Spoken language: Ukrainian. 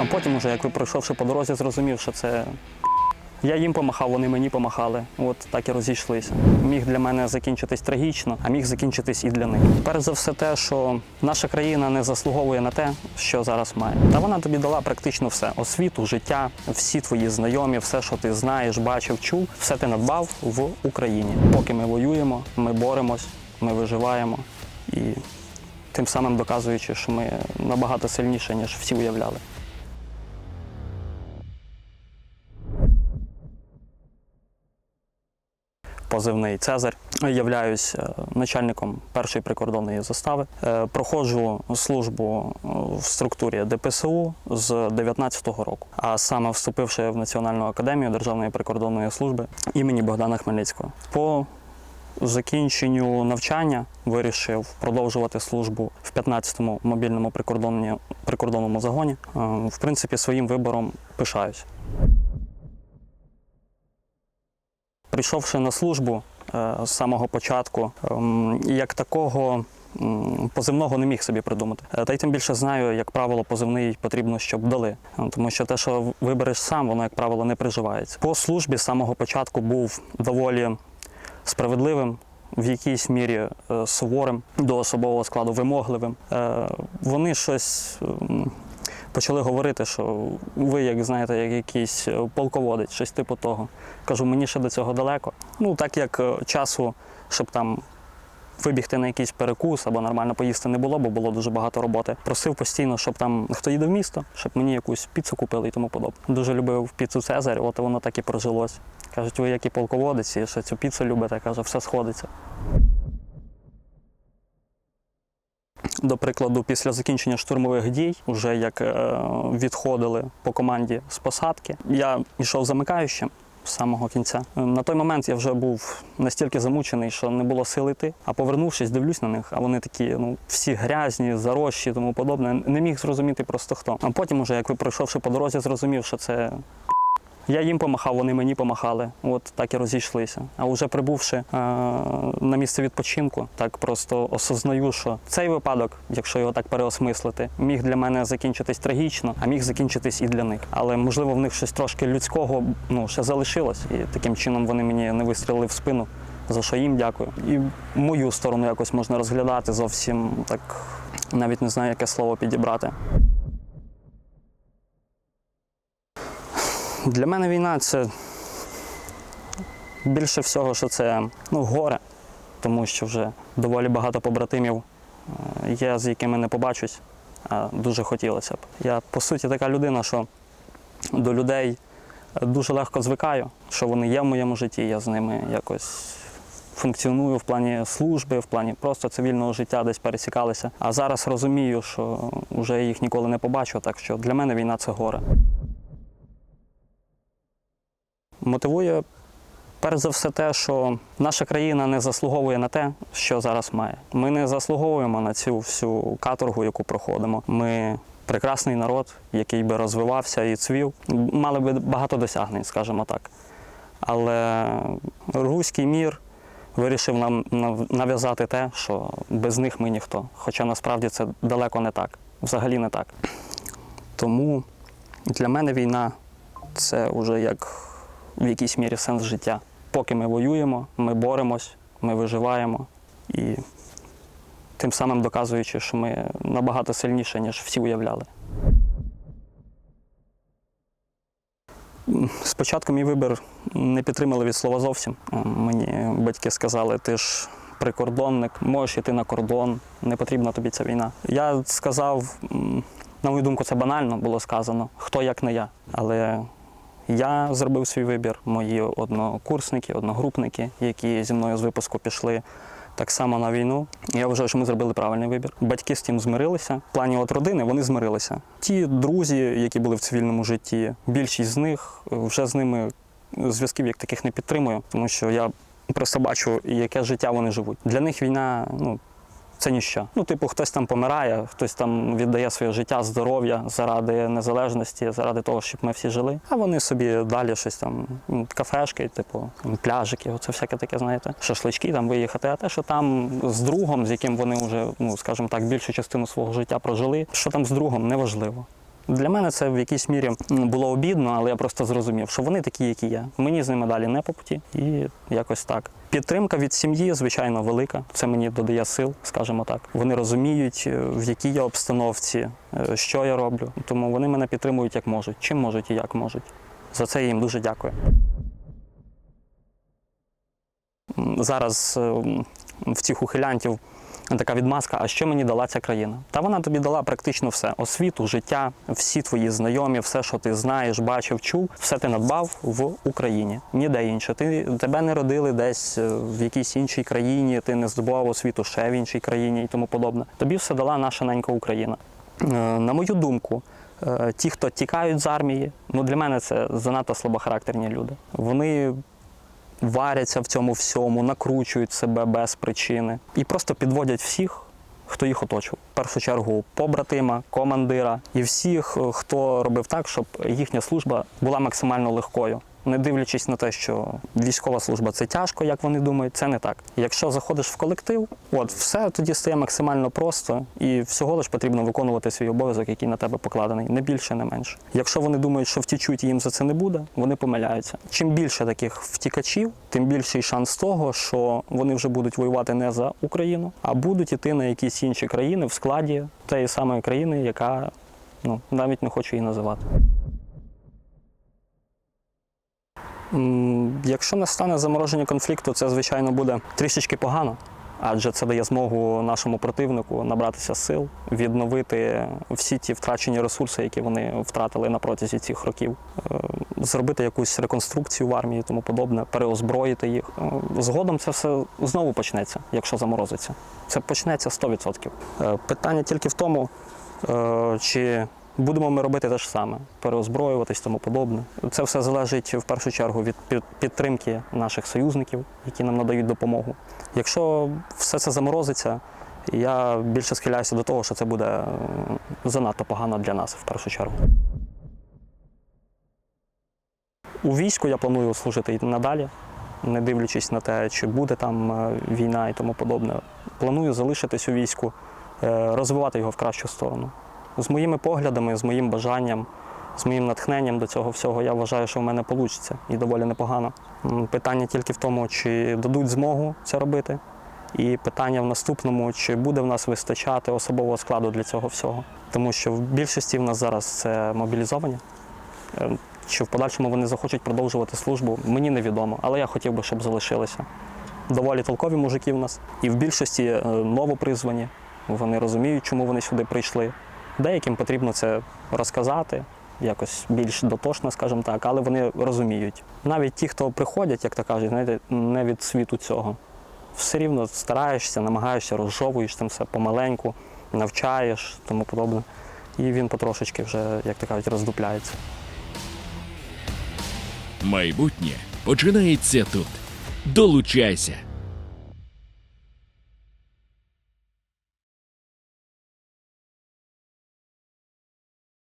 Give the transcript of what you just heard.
А потім, уже, як пройшовши по дорозі, зрозумів, що це. Я їм помахав, вони мені помахали. От так і розійшлися. Міг для мене закінчитись трагічно, а міг закінчитись і для них. Перш за все, те, що наша країна не заслуговує на те, що зараз має. Та вона тобі дала практично все: освіту, життя, всі твої знайомі, все, що ти знаєш, бачив, чув, все ти надбав в Україні. Поки ми воюємо, ми боремось, ми виживаємо і тим самим доказуючи, що ми набагато сильніше, ніж всі уявляли. Позивний Цезарь. Являюсь е, начальником першої прикордонної застави. Е, Проходжу службу е, в структурі ДПСУ з 19-го року, а саме вступивши в Національну академію Державної прикордонної служби імені Богдана Хмельницького. По закінченню навчання вирішив продовжувати службу в 15-му мобільному прикордонному загоні. В принципі, своїм вибором пишаюсь. Прийшовши на службу е, з самого початку, ем, як такого позивного не міг собі придумати. Е, Та й тим більше знаю, як правило, позивний потрібно, щоб дали. Е, Тому що те, що вибереш сам, воно, як правило, не приживається. По службі з самого початку був доволі справедливим. В якійсь мірі суворим до особового складу, вимогливим. Вони щось ем, почали говорити, що ви, як знаєте, як якийсь е, полководець, щось типу того. Кажу, мені ще до цього далеко. Ну, так як е, часу, щоб там вибігти на якийсь перекус або нормально поїсти не було, бо було дуже багато роботи. Просив постійно, щоб там хто їде в місто, щоб мені якусь піцу купили і тому подобне. Дуже любив піцу Цезарь, от воно так і прожилось. Кажуть, ви як і полководець, і що цю піцу любите, каже, все сходиться. До прикладу, після закінчення штурмових дій, вже як е, відходили по команді з посадки, я йшов замикаючим з самого кінця. Е, На той момент я вже був настільки замучений, що не було сили йти. А повернувшись, дивлюсь на них, а вони такі, ну всі грязні, зарощі, тому подобне. Не міг зрозуміти просто хто. А потім, уже як ви пройшовши по дорозі, зрозумів, що це я їм помахав, вони мені помахали. От так і розійшлися. А вже прибувши е, на місце відпочинку, так просто осознаю, що цей випадок, якщо його так переосмислити, міг для мене закінчитись трагічно, а міг закінчитись і для них. Але можливо в них щось трошки людського ну, ще залишилось, і таким чином вони мені не вистрілили в спину. За що їм дякую. І мою сторону якось можна розглядати зовсім так, навіть не знаю, яке слово підібрати. Для мене війна це більше всього, що це ну, горе, тому що вже доволі багато побратимів е, є, з якими не побачусь, а дуже хотілося б. Я по суті така людина, що до людей дуже легко звикаю, що вони є в моєму житті, я з ними якось функціоную в плані служби, в плані просто цивільного життя, десь пересікалися. А зараз розумію, що вже їх ніколи не побачу, так що для мене війна це горе. Мотивує перш за все те, що наша країна не заслуговує на те, що зараз має. Ми не заслуговуємо на цю всю каторгу, яку проходимо. Ми прекрасний народ, який би розвивався і цвів. Мали би багато досягнень, скажімо так. Але руський мір вирішив нам нав'язати те, що без них ми ніхто. Хоча насправді це далеко не так, взагалі не так. Тому для мене війна це вже як в якійсь мірі сенс життя. Поки ми воюємо, ми боремось, ми виживаємо і тим самим доказуючи, що ми набагато сильніше, ніж всі уявляли. Спочатку мій вибір не підтримали від слова зовсім. Мені батьки сказали, ти ж прикордонник, можеш йти на кордон, не потрібна тобі ця війна. Я сказав, на мою думку, це банально було сказано, хто як не я. Але я зробив свій вибір, мої однокурсники, одногрупники, які зі мною з випуску пішли так само на війну. Я вважаю, що ми зробили правильний вибір. Батьки з тим змирилися. В плані от родини вони змирилися. Ті друзі, які були в цивільному житті, більшість з них е, вже з ними зв'язків як таких не підтримую, тому що я просто бачу, яке життя вони живуть. Для них війна, ну. Це ніщо. Ну, типу, хтось там помирає, хтось там віддає своє життя, здоров'я заради незалежності, заради того, щоб ми всі жили. А вони собі далі щось там, кафешки, типу, пляжики, оце всяке таке, знаєте, шашлички там виїхати. А те, що там з другом, з яким вони вже, ну скажімо так, більшу частину свого життя прожили, що там з другом, неважливо. Для мене це в якійсь мірі було обідно, але я просто зрозумів, що вони такі, які є. Мені з ними далі не по путі, і якось так. Підтримка від сім'ї, звичайно, велика. Це мені додає сил, скажімо так. Вони розуміють, е, в якій я обстановці, е, що я роблю. Тому вони мене підтримують як можуть, чим можуть і як можуть. За це я їм дуже дякую. Зараз е, в цих ухилянтів така відмазка, а що мені дала ця країна? Та вона тобі дала практично все: освіту, життя, всі твої знайомі, все, що ти знаєш, бачив, чув, все ти надбав в Україні, ніде інше. Ти тебе не родили десь е, в якійсь іншій країні, ти не здобував освіту ще в іншій країні і тому подобне. Тобі все дала наша ненька Україна. Е, На мою думку, е, ті, хто тікають з армії, ну для мене це занадто слабохарактерні люди. Вони варяться в цьому всьому, накручують себе без причини і просто підводять всіх, хто їх оточив. В першу чергу побратима, командира і всіх, е, хто робив так, щоб їхня служба була максимально легкою. Не дивлячись на те, що військова служба це тяжко, як вони думають, це не так. Якщо заходиш в колектив, от все тоді стає максимально просто, і всього лиш потрібно виконувати свій обов'язок, який на тебе покладений, не більше, не менше. Якщо вони думають, що втічуть їм за це не буде, вони помиляються. Чим більше таких втікачів, тим більший шанс того, що вони вже будуть воювати не за Україну, а будуть іти на якісь інші країни в складі тієї самої країни, яка ну навіть не хочу її називати. Якщо настане замороження конфлікту, це звичайно буде трішечки погано, адже це дає змогу нашому противнику набратися сил, відновити всі ті втрачені ресурси, які вони втратили на протязі цих років, Е, зробити якусь реконструкцію в армії тому подобне, переозброїти їх. Е, Згодом це все знову почнеться, якщо заморозиться. Це почнеться 100%. Е, Питання тільки в тому, чи будемо ми робити те ж саме, переозброюватись тому подобне. Це все залежить в першу чергу від підтримки наших союзників, які нам надають допомогу. Якщо все це заморозиться, я більше схиляюся до того, що це буде занадто погано для нас в першу чергу. У війську я планую служити надалі, не дивлячись на те, чи буде там е, війна і тому подобне. Планую залишитись у війську, е, розвивати його в кращу сторону. З моїми поглядами, з моїм бажанням, з моїм натхненням до цього всього, я вважаю, що в мене вийде і доволі непогано. Питання тільки в тому, чи дадуть змогу це робити. І питання в наступному, чи буде в нас вистачати особового складу для цього всього. Тому що в більшості в нас зараз це мобілізовані. Е, Чи в подальшому вони захочуть продовжувати службу, мені невідомо, але я хотів би, щоб залишилися. Доволі толкові мужики в нас. І в більшості е, новопризвані. Вони розуміють, чому вони сюди прийшли. Деяким потрібно це розказати, якось більш дотошно, скажімо так, але вони розуміють. Навіть ті, хто приходять, як то кажуть, знаєте, не від світу цього. Все рівно стараєшся, намагаєшся, розжовуєш там все помаленьку, навчаєш, тому подобне. І він потрошечки вже, як то кажуть, роздупляється. Майбутнє починається тут. Долучайся!